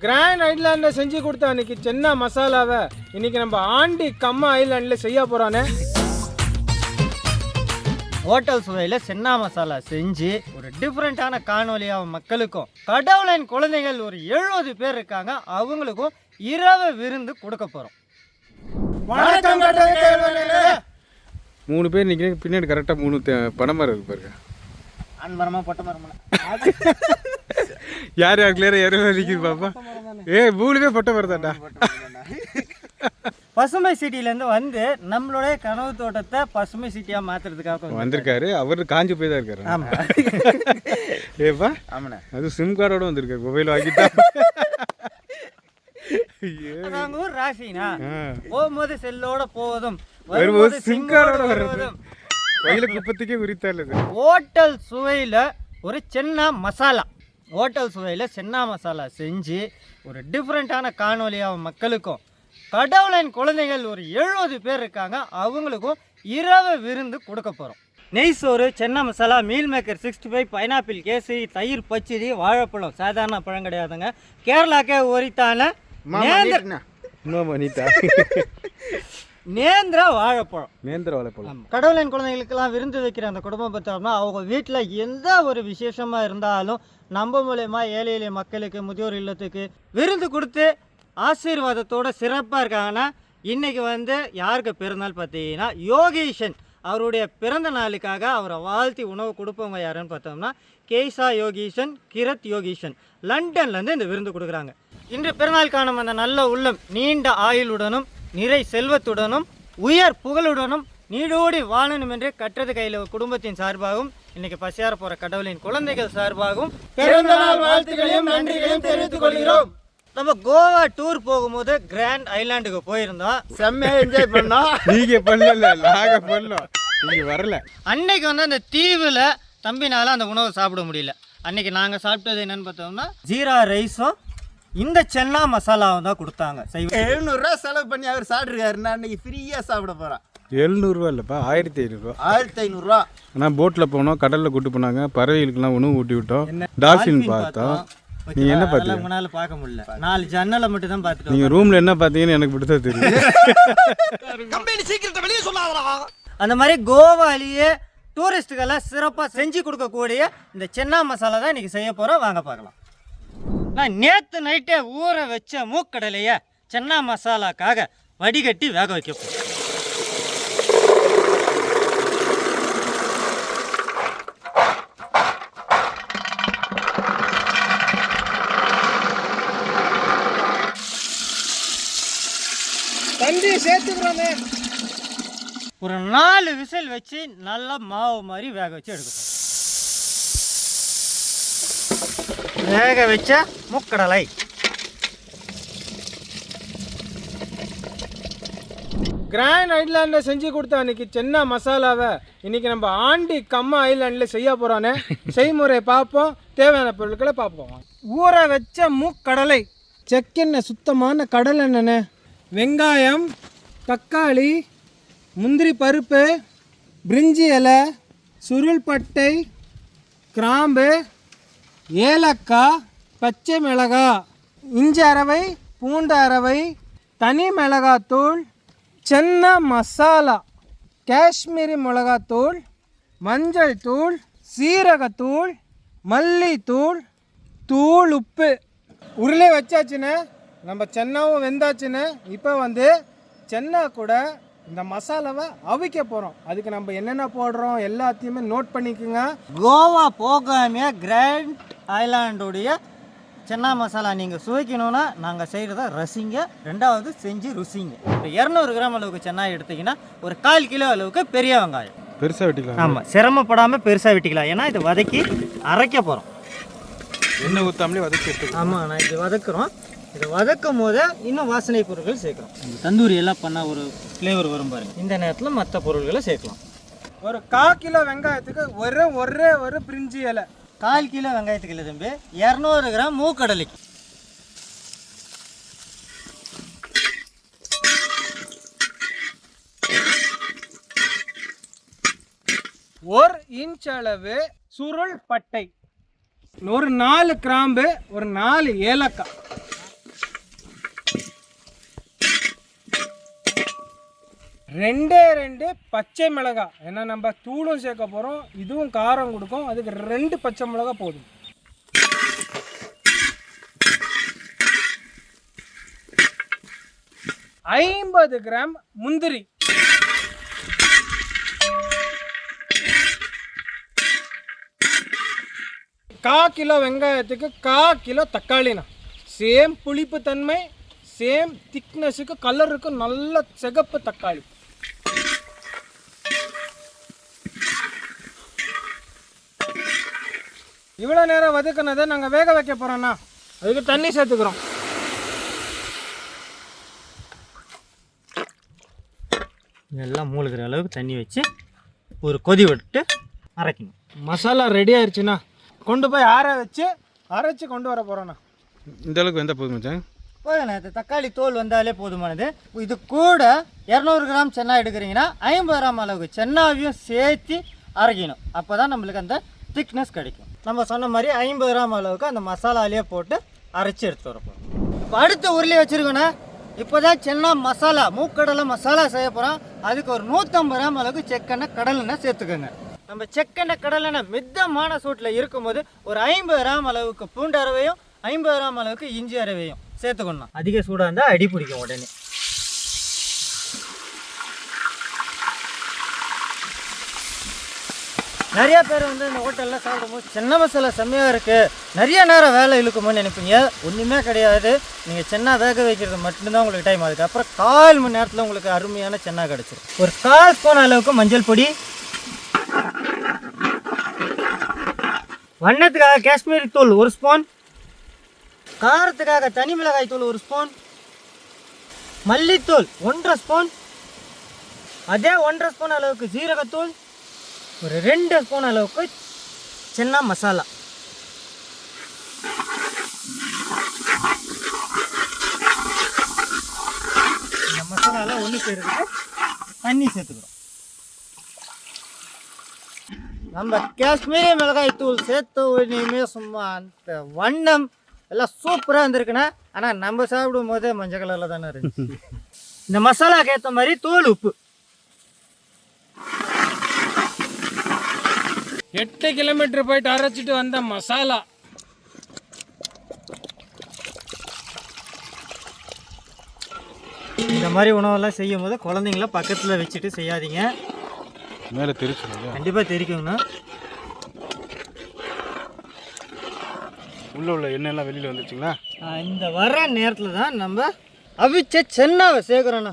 Grand ஐலாண்டில் செஞ்சு கொடுத்த அன்னைக்கு சென்னா மசாலாவை இன்னைக்கு நம்ம ஆண்டி கம்மா ஐலாண்டில் செய்ய போகிறானே ஹோட்டல் சுவையில் சென்னா மசாலா செஞ்சு ஒரு டிஃப்ரெண்ட்டான காணொலியாக மக்களுக்கும் கடவுளின் குழந்தைகள் ஒரு எழுபது பேர் இருக்காங்க அவங்களுக்கும் இரவு விருந்து கொடுக்க போகிறோம் வணக்கம் மூணு பேர் நிற்கிறேன் பின்னாடி கரெக்டாக மூணு பனைமரம் இருக்கு பாருங்க. பொட்ட மரமா யார் யார் கிளியராக யாரும் நிற்கிது பாப்பா? ஏ மூணு பேர் பட்டை மரத்தாண்டா பசுமை சிட்டிலேருந்து வந்து நம்மளுடைய கனவு தோட்டத்தை பசுமை சிட்டியாக மாற்றுறதுக்காக வந்திருக்காரு. அவர் காஞ்சி போய் தான் இருக்காரு. ஆமாம் ஏப்பா ஆமாண்ணே. அது சிம் கார்டோட வந்திருக்காரு. மொபைல் வாங்கிட்டா. நாங்க ஊர் ராசினா. போகும்போது செல்லோட போவதும் வரும்போது சிம் கார்டோட வருவதும். வயல குப்பத்துக்கே உரித்தாள் ஹோட்டல் சுவையில் ஒரு சென்னா மசாலா. ஹோட்டல் சுவையில் சென்னா மசாலா செஞ்சு ஒரு டிஃப்ரெண்ட்டான காணொலியாக மக்களுக்கும். கடவுளின் குழந்தைகள் ஒரு எழுபது பேர் இருக்காங்க. அவங்களுக்கும் இரவு விருந்து கொடுக்க போகிறோம் நெய் சோறு chana masala meal maker sixty five pineapple kesari தயிர் பச்சடி வாழைப்பழம் சாதாரண பழம் கிடையாதுங்க. கேரளாக்கே உரித்தான நேந்திர நேந்திர வாழைப்பழம் நேந்திர வாழைப்பழம் கடவுளின் குழந்தைகளுக்கெல்லாம் விருந்து வைக்கிற அந்த குடும்பம் பார்த்தோம்னா அவங்க வீட்டில் எந்த ஒரு விசேஷமாக இருந்தாலும் நம்ம மூலயமா ஏழை எளிய மக்களுக்கு முதியோர் இல்லத்துக்கு விருந்து கொடுத்து ஆசீர்வாதத்தோட சிறப்பாக இருக்காங்கன்னா இன்றைக்கி வந்து யாருக்கு பிறந்தநாள் பார்த்தீங்கன்னா யோகீஷன் அவருடைய பிறந்த நாளுக்காக அவரை வாழ்த்தி உணவு கொடுப்பவங்க யாருன்னு பார்த்தோம்னா கேசா யோகீஷன் கிரத் யோகீஷன். லண்டன்லேருந்து இந்த விருந்து கொடுக்குறாங்க. இன்று பிறநாள் காணும் அந்த நல்ல உள்ளம் நீண்ட ஆயுளுடனும் நிறை செல்வத்துடனும் உயர் புகழுடனும் நீடோடி வாழணும் என்று கற்றது கையில் குடும்பத்தின் சார்பாகவும் இன்னைக்கு பசியார போற கடவுளின் குழந்தைகள் சார்பாகவும் பிறந்த நாள் வாழ்த்துக்களையும் நன்றிகளையும் தெரிவித்துக் கொள்கிறோம். நம்ம கோவா டூர் போகும்போது கிராண்ட் ஐலாண்டுக்கு போயிருந்தோம். செம்மையா என்ஜாய் பண்ணோம். நீங்க பண்ணல நாங்க பண்ணோம். நீங்க வரல. அன்னைக்கு வந்து அந்த தீவில் தம்பினால அந்த உணவை சாப்பிட முடியல. அன்னைக்கு நாங்கள் சாப்பிட்டது என்னன்னு பார்த்தோம்னா ஜீரா ரைஸும் இந்த சென்னா மசாலாவும் தான் கொடுத்தாங்க. எழுநூறுரூவா செலவு பண்ணி அவர் சாப்பிட்ருக்காரு நான் இன்னைக்கு ஃப்ரீயாக சாப்பிட போகிறேன் எழுநூறுவா இல்லைப்பா ஆயிரத்தி ஐநூறுரூவா ஆயிரத்தி ஐநூறுரூவா ஆனால் போட்டில் போனோம் கடலில் கூட்டு போனாங்க பறவைகளுக்கெல்லாம் உணவு ஊட்டி விட்டோம். டால்ஃபின் பார்த்தோம். நீங்கள் என்ன பார்த்தீங்க? உங்களால பார்க்க முடியல. நாலு ஜன்னலை மட்டும் தான் பார்த்துட்டு நீங்கள் ரூமில் என்ன பார்த்தீங்கன்னு எனக்கு தான் தெரியும் அந்த மாதிரி கோவாலேயே டூரிஸ்ட்டுக்கெல்லாம் சிறப்பாக செஞ்சு கொடுக்கக்கூடிய இந்த சென்னா மசாலா தான் இன்றைக்கி செய்ய போகிறோம் வாங்க பார்க்கலாம். நான் நேற்று நைட்டே ஊற வச்ச மூக்கடலையை சென்னா மசாலாக்காக வடிகட்டி வேக வைக்க தம்பி சேர்த்துக்கிறோமே. ஒரு நாலு விசில் வச்சு நல்லா மாவு மாதிரி வேக வச்சு எடுக்கணும் வேக வச்ச முக்கடலை. கிராண்ட் ஐலாண்டில் செஞ்சு கொடுத்த அன்னைக்கு சென்னா மசாலாவை இன்னைக்கு நம்ம ஆண்டி கம்மா ஐலாண்டில் செய்ய போகிறானே செய்முறை பார்ப்போம் தேவையான பொருட்களை பார்ப்போம். ஊற வச்ச மூக்கடலை. செக்கெண்ணெய் சுத்தமான கடல் எண்ணெய் வெங்காயம் தக்காளி முந்திரி பருப்பு பிரிஞ்சி இலை சுருள்பட்டை கிராம்பு ஏலக்காய் பச்சை மிளகாய் இஞ்சி அரவை பூண்டு அரவை தனி மிளகாத்தூள் சென்னா மசாலா காஷ்மீரி மிளகாத்தூள் மஞ்சள் தூள் சீரகத்தூள் மல்லித்தூள் தூள் உப்பு. உருளை வச்சாச்சுன்னு நம்ம சென்னாவும் வெந்தாச்சுன்னு இப்போ வந்து சென்னா கூட இந்த மசாலாவை அவிக்க போகிறோம் அதுக்கு நம்ம என்னென்ன போடுறோம் எல்லாத்தையுமே நோட் பண்ணிக்கோங்க. கோவா போகாமே கிராண்ட் ஐலாண்டுடைய சென்னா மசாலா நீங்கள் சுவைக்கணும்னா நாங்கள் செய்கிறத ரசிங்க. ரெண்டாவது செஞ்சு ருசிங்க. இப்போ இரநூறு கிராம் அளவுக்கு சென்னா எடுத்தீங்கன்னா ஒரு கால் கிலோ அளவுக்கு பெரிய வெங்காயம். பெருசாக வெட்டிக்கலாம். ஆமாம் சிரமப்படாமல் பெருசாக வெட்டிக்கலாம். ஏன்னா இது வதக்கி அரைக்க போகிறோம் எண்ணெய் ஊற்றாமலே வதக்கி எடுத்து ஆமாம் நான் இது வதக்குறோம். இதை வதக்கும் போது இன்னும் வாசனை பொருட்கள் சேர்க்குறோம். இந்த தந்தூரி எல்லாம் பண்ணால் ஒரு ஃப்ளேவர் வரும் பாருங்க. இந்த நேரத்தில் மற்ற பொருட்களை சேர்க்கலாம். ஒரு கால் கிலோ வெங்காயத்துக்கு ஒரே ஒரே ஒரு பிரிஞ்சி இலை. கால் கிலோ வெங்காயத்துக்கு இல்லை தம்பி. இரநூறு கிராம் மூக்கடலைக்கு ஒரு இன்ச் அளவு சுருள் பட்டை. ஒரு நாலு கிராம்பு ஒரு நாலு ஏலக்காய். ரெண்டே ரெண்டு பச்சை மிளகாய் ஏன்னா நம்ம தூளும் சேர்க்க போகிறோம் இதுவும் காரம் கொடுக்கும் அதுக்கு ரெண்டு பச்சை மிளகாய் போதும். ஐம்பது கிராம் முந்திரி. கா கிலோ வெங்காயத்துக்கு கா கிலோ தக்காளிண்ணா சேம் புளிப்பு தன்மை சேம் திக்னஸுக்கு கலருக்கு நல்ல சிகப்பு தக்காளி. இவ்வளோ நேரம் வதக்குனதை நாங்கள் வேக வைக்க போகிறோண்ணா அதுக்கு தண்ணி சேர்த்துக்கிறோம். எல்லாம் மூழ்கிற அளவுக்கு தண்ணி வச்சு ஒரு கொதி விட்டு அரைக்கணும். மசாலா ரெடி ஆயிடுச்சுண்ணா கொண்டு போய் ஆற வச்சு அரைச்சி கொண்டு வர போகிறோண்ணா இந்த அளவுக்கு வெந்தால் போதும் மச்சான்? போதுண்ணே இந்த தக்காளி தோல் வந்தாலே போதுமானது. இது கூட இரநூறு கிராம் சென்னா எடுக்கிறீங்கன்னா ஐம்பது கிராம் அளவுக்கு சென்னாவையும் சேர்த்து அரைக்கணும். அப்போ தான் நம்மளுக்கு அந்த திக்னஸ் கிடைக்கும். நம்ம சொன்ன மாதிரி ஐம்பது கிராம் அளவுக்கு அந்த மசாலாலேயே போட்டு அரைச்சி எடுத்து வரப்போம் இப்போ அடுத்த உருளி வச்சுருக்கோன்னா இப்போ தான் சென்னா மசாலா மூக்கடலை மசாலா செய்ய போகிறோம் அதுக்கு ஒரு நூற்றம்பது கிராம் அளவுக்கு செக்கெண்ணெய் கடலெண்ணெய் சேர்த்துக்கோங்க. நம்ம செக்கெண்ணெய் கடலெண்ணெய் மித்தமான சூட்டில் இருக்கும்போது ஒரு ஐம்பது கிராம் அளவுக்கு பூண்டு அரவையும் ஐம்பது கிராம் அளவுக்கு இஞ்சி அரவையும் சேர்த்துக்கணும். அதிக சூடாக இருந்தால் அடி பிடிக்கும் உடனே. நிறைய பேர் வந்து இந்த ஹோட்டலில் சாப்பிடும்போது சின்ன பஸ்ஸில் செம்மையாக இருக்குது நிறைய நேரம் வேலை இழுக்குமோன்னு நினைப்பீங்க. ஒன்றுமே கிடையாது. நீங்கள் சென்னா வேக வைக்கிறது மட்டும்தான் உங்களுக்கு டைம் ஆகுது அப்புறம் கால் மணி நேரத்தில் உங்களுக்கு அருமையான சென்னா கிடச்சிரும். ஒரு கால் ஸ்பூன் அளவுக்கு மஞ்சள் பொடி. வண்ணத்துக்காக காஷ்மீரி தூள் ஒரு ஸ்பூன். காரத்துக்காக தனி மிளகாய் தூள் ஒரு ஸ்பூன். மல்லித்தூள் ஒன்றரை ஸ்பூன். அதே ஒன்றரை ஸ்பூன் அளவுக்கு ஜீரகத்தூள். ஒரு ரெண்டு ஸ்பூன் அளவுக்கு சின்ன மசாலா. இந்த மசாலாவில் ஒன்று சேர்த்துட்டு தண்ணி சேர்த்துக்கிறோம். நம்ம காஷ்மீரி மிளகாய் தூள் சேர்த்த உடனேயுமே சும்மா அந்த வண்ணம் எல்லாம் சூப்பராக இருந்திருக்குண்ணா. ஆனால் நம்ம சாப்பிடும் போதே மஞ்சள் கலரில் தானே இருந்துச்சு. இந்த மசாலாக்கு ஏற்ற மாதிரி தூள் உப்பு. எட்டு கிலோமீட்டர் போயிட்டு அரைச்சிட்டு வந்த மசாலா. இந்த மாதிரி உணவெல்லாம் செய்யும் போது குழந்தைங்கள பக்கத்தில் வச்சுட்டு செய்யாதீங்க. மேலே தெரிச்சிடும் கண்டிப்பாக தெரிக்குங்கண்ணா உள்ளே உள்ள எண்ணெயெல்லாம் வெளியில் வந்துச்சுங்களா? இந்த வர நேரத்தில் தான் நம்ம அவிச்ச சென்னாவை சேர்க்குறோண்ணா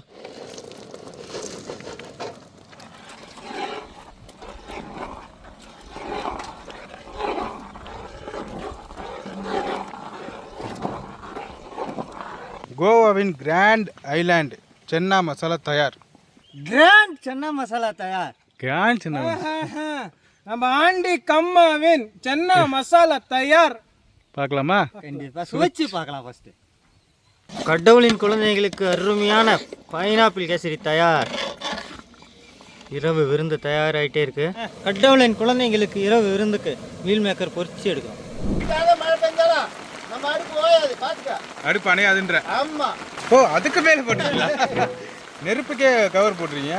கோவாவின் கிராண்ட் ஐலாண்ட் சென்னா மசாலா தயார். கிராண்ட் சென்னா மசாலா தயார். கிராண்ட் சென்னா ஆஹா. நம்ம ஆண்டி கம்மாவின் சென்னா மசாலா தயார். பார்க்கலாமா? கண்டிப்பாக சுவைச்சு பார்க்கலாம் ஃபஸ்ட்டு கடவுளின் குழந்தைகளுக்கு அருமையான பைனாப்பிள் கேசரி தயார். இரவு விருந்து தயாராகிட்டே இருக்கு. கடவுளின் குழந்தைங்களுக்கு இரவு விருந்துக்கு மீல் மேக்கர் பொரிச்சு எடுக்கும் மழை பெஞ்சாலும் நம்ம அடுப்பு ஓயாது பாத்துக்க அடுப்பு அணையாதுன்ற. ஆமா. ஓ அதுக்கு மேலே போட்டுருக்கீங்களா நெருப்புக்கே கவர் போட்டுருக்கீங்க.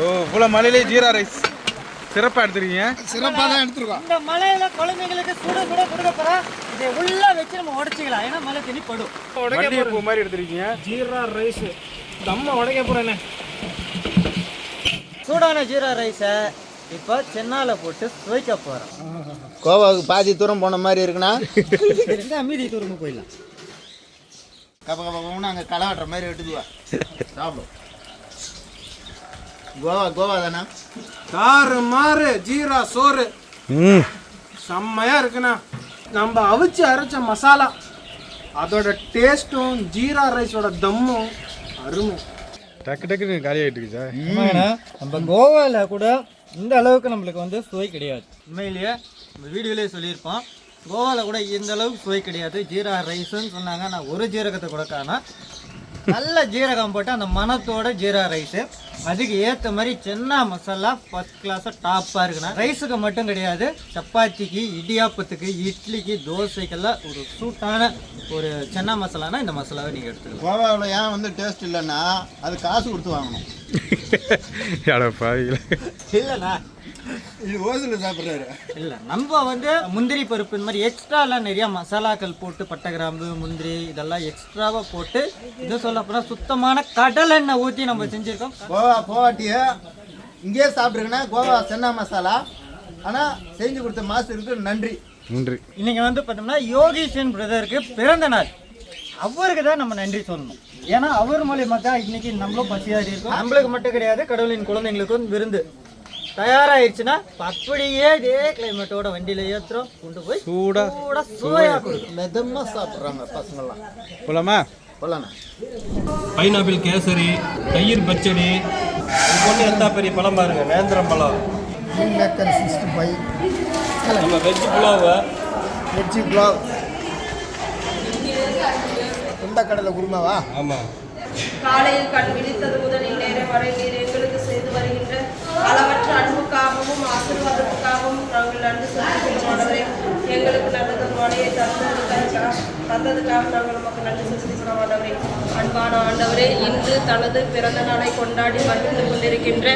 ஓ இவ்வளோ மலையிலே ஜீரா ரைஸ் சிறப்பாக எடுத்துருக்கீங்க. சிறப்பாக தான் எடுத்துருக்கோம். இந்த மலையில குழந்தைங்களுக்கு சுட சுட கொடுக்க போறோம் இதை உள்ள வச்சு நம்ம உடைச்சிக்கலாம். ஏன்னா மழை தண்ணி படும் மல்லிகைப்பூ மாதிரி எடுத்துருக்கீங்க. ஜீரா ரைஸ். தம்ம உடைக்க போறேனே. சூடான ஜீரா ரைஸை இப்போ சென்னால போட்டு சுவைக்க போறோம். கோவாவுக்கு பாதி தூரம் போன மாதிரி இந்த மீதி தூரமா போயிடலாம். கப்ப கப்ப கப்பன்னு அங்கே களை வெட்டுற மாதிரி வெட்டுதுவா. சாப்பிடும் கோவா கோவா தானே? தாறு மாறு ஜீரா சோறு. ம். செம்மையா இருக்குண்ணா. நம்ம அவிச்சு அரைச்ச மசாலா. அதோட டேஸ்ட்டும் ஜீரா ரைஸோட தம்மும் அருமை. டக்கு டக்குன்னு காலி ஆகிட்டு சார். நம்ம கோவாவில் கூட இந்த அளவுக்கு நம்மளுக்கு வந்து சுவை கிடையாது. உண்மையிலேயே. நம்ம வீடியோலேயே சொல்லியிருப்போம். கோவாவில் கூட இந்த அளவுக்கு சுவை கிடையாது. ஜீரா ரைஸ்ன்னு சொன்னாங்க. நான் ஒரு ஜீரகத்தை கூட காணோம். நல்ல ஜீரகம் போட்டு அந்த மணத்தோட ஜீரா ரைஸு. அதுக்கு ஏற்ற மாதிரி சென்னா மசாலா ஃபஸ்ட் கிளாஸாக டாப்பாக இருக்குண்ணா. ரைஸுக்கு மட்டும் கிடையாது. சப்பாத்திக்கு இடியாப்பத்துக்கு இட்லிக்கு தோசைக்கெல்லாம் ஒரு சூட்டான ஒரு சென்னா மசாலானா இந்த மசாலாவை நீங்கள் எடுத்துக்கலாம் கோவாவில் ஏன் வந்து டேஸ்ட் இல்லைன்னா அது காசு கொடுத்து வாங்கணும். இல்லைண்ணா. இது ஓசில் சாப்பிட்றாரு. இல்லை நம்ம வந்து முந்திரி பருப்பு இந்த மாதிரி எக்ஸ்ட்ராலாம் நிறைய மசாலாக்கள் போட்டு பட்டை கிராம்பு முந்திரி இதெல்லாம் எக்ஸ்ட்ராவாக போட்டு இது சொல்ல போனால் சுத்தமான கடலெண்ணெய் ஊற்றி நம்ம செஞ்சுருக்கோம். கோவா போவாட்டியே இங்கேயே சாப்பிட்ருக்கேன்னா கோவா சென்னா மசாலா. ஆனால் செஞ்சு கொடுத்த மாஸ்டருக்கு நன்றி. நன்றி. இன்னைக்கு வந்து பார்த்தோம்னா யோகீஷன் பிரதருக்கு பிறந்த நாள். அவருக்கு தான் நம்ம நன்றி சொல்லணும். ஏன்னா அவர் மூலியமாக தான் இன்னைக்கு நம்மளும் பசியாடி இருக்கோம் நம்மளுக்கு மட்டும் கிடையாது கடவுளின் குழந்தைங்களுக்கும் விருந்து. தயாராகிடுச்சுன்னா அப்படியே இதே கிளைமேட்டோட வண்டியில ஏற்றுறோம் கொண்டு போய் சூடா. சூடா சுவையாக கொடுக்கும் மெதமாக சாப்பிட்றாங்க பசங்கள்லாம். போலாமா? போலாண்ணா. பைனாப்பிள் கேசரி தயிர் பச்சடி. பொண்ணு எத்தா பெரிய பழம் பாருங்க நேந்திரம் பழம். Maker sixty five. நம்ம வெஜ் புலாவை. வெஜ்ஜி புலாவ். கடையில் குருமாவா? ஆமாம் காலையில் கண் விழித்தது முதல் இந்நேரம் வரை நீர் அளவற்ற அன்புக்காகவும் ஆசீர்வாதத்துக்காகவும் நாங்கள் நன்றி செலுத்துகிறோம். எங்களுக்கு நல்லது மழையை தந்ததுக்காக தந்ததுக்காக நாங்கள் உமக்கு நன்றி செலுத்துகிறோம். ஆண்டவரே அன்பான ஆண்டவரே இன்று தனது பிறந்த நாளை கொண்டாடி மகிழ்ந்து கொண்டிருக்கின்ற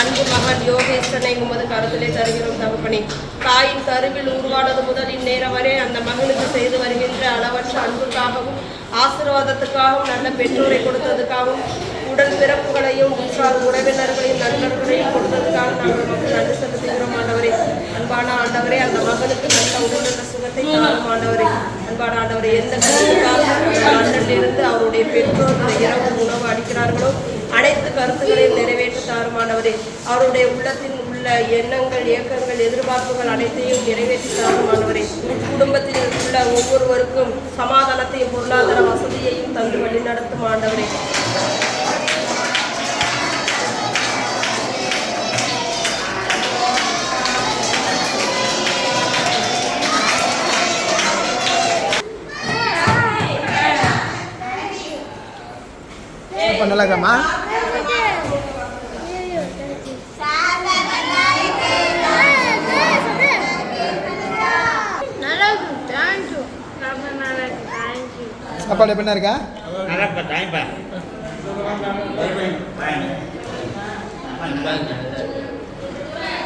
அன்பு மகன் யோகேஸ்வரனை உமது கருத்திலே தருகிறோம் தகப்பனே. தாயின் கருவில் உருவானது முதல் இந்நேரம் வரை அந்த மகனுக்கு செய்து வருகின்ற அளவற்ற அன்புக்காகவும் ஆசீர்வாதத்துக்காகவும் நல்ல பெற்றோரை கொடுத்ததுக்காகவும் உடல் பிறப்புகளையும் உற்றார் உறவினர்களையும் நண்பர்களையும் நன்றி செலுத்துகிறோம் ஆண்டவரே அன்பான ஆண்டவரே அந்த மகனுக்கு நல்ல உடல்நல சுகத்தை தாரும் ஆண்டவரே. அன்பான ஆண்டவரே எந்த கருத்துக்காக அவருடைய பெற்றோர் இரவு உணவு அளிக்கிறார்களோ அனைத்து கருத்துக்களையும் நிறைவேற்றி தாருமானவரே அவருடைய உள்ளத்தின் உள்ள எண்ணங்கள் இயக்கங்கள் எதிர்பார்ப்புகள் அனைத்தையும் நிறைவேற்றி தாருமானவரே குடும்பத்தில் உள்ள ஒவ்வொருவருக்கும் சமாதானத்தையும் பொருளாதார வசதியையும் தந்து வழி நடத்தும் ஆண்டவரே. இப்போ நல்லா இருக்காம்மா சாப்பாடு எப்படி இருக்கா?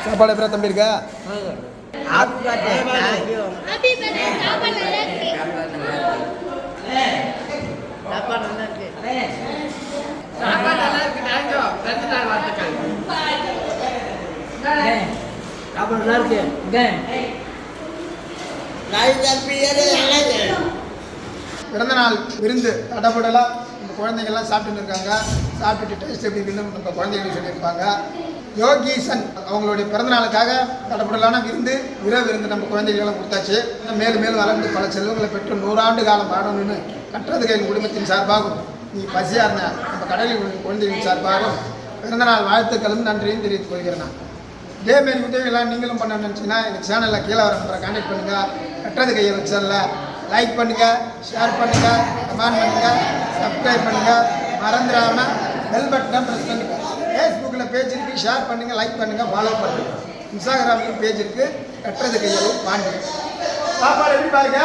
சாப்பாடு எப்படி தம்பி இருக்கா. சாப்பாடு நல்லா இருக்கு. சாப்பாடு நல்லா இருக்கு பிறந்த நாள் விருந்து தடபடலாம் நம்ம குழந்தைங்கள்லாம் சாப்பிட்டுன்னு இருக்காங்க. சாப்பிட்டுட்டு டேஸ்ட் எப்படி இருக்குன்னு நம்ம குழந்தைங்களுக்கு சொல்லியிருப்பாங்க. யோகீசன் அவங்களுடைய பிறந்த நாளுக்காக தடபடலான விருந்து விர விருந்து நம்ம குழந்தைகளுக்கெல்லாம் கொடுத்தாச்சு. மேலும் மேலும் வளர்ந்து பல செல்வங்களை பெற்று நூறாண்டு காலம் வாழணும்னு கட்டுறதுக்கு எங்கள் குடும்பத்தின் சார்பாகவும் நீ பசியாக இருந்த நம்ம கடலில் கொண்டு குழந்தைகளின் சார்பாகவும் பிறந்தநாள் வாழ்த்துக்களும் நன்றியும் தெரிவித்துக் கொள்கிறேன். நான். இதே மாதிரி உதவிகள்லாம் நீங்களும் பண்ண நினச்சிங்கன்னா இந்த சேனலில் கீழே வர நம்பரை கான்டாக்ட் பண்ணுங்கள் கட்டுறது கையில் சேனலில் லைக் பண்ணுங்கள் ஷேர் பண்ணுங்கள் கமெண்ட் பண்ணுங்கள் சப்ஸ்கிரைப் பண்ணுங்கள் மறந்துடாம பெல் பட்டனை ப்ரெஸ் பண்ணுங்கள் ஃபேஸ்புக்கில் பேஜ் இருக்குது ஷேர் பண்ணுங்கள் லைக் பண்ணுங்கள் ஃபாலோ பண்ணுங்கள் இன்ஸ்டாகிராம்லையும் பேஜ் இருக்குது கட்டுறது கையளவு பாண்டு சாப்பாடு எப்படி பாருங்க?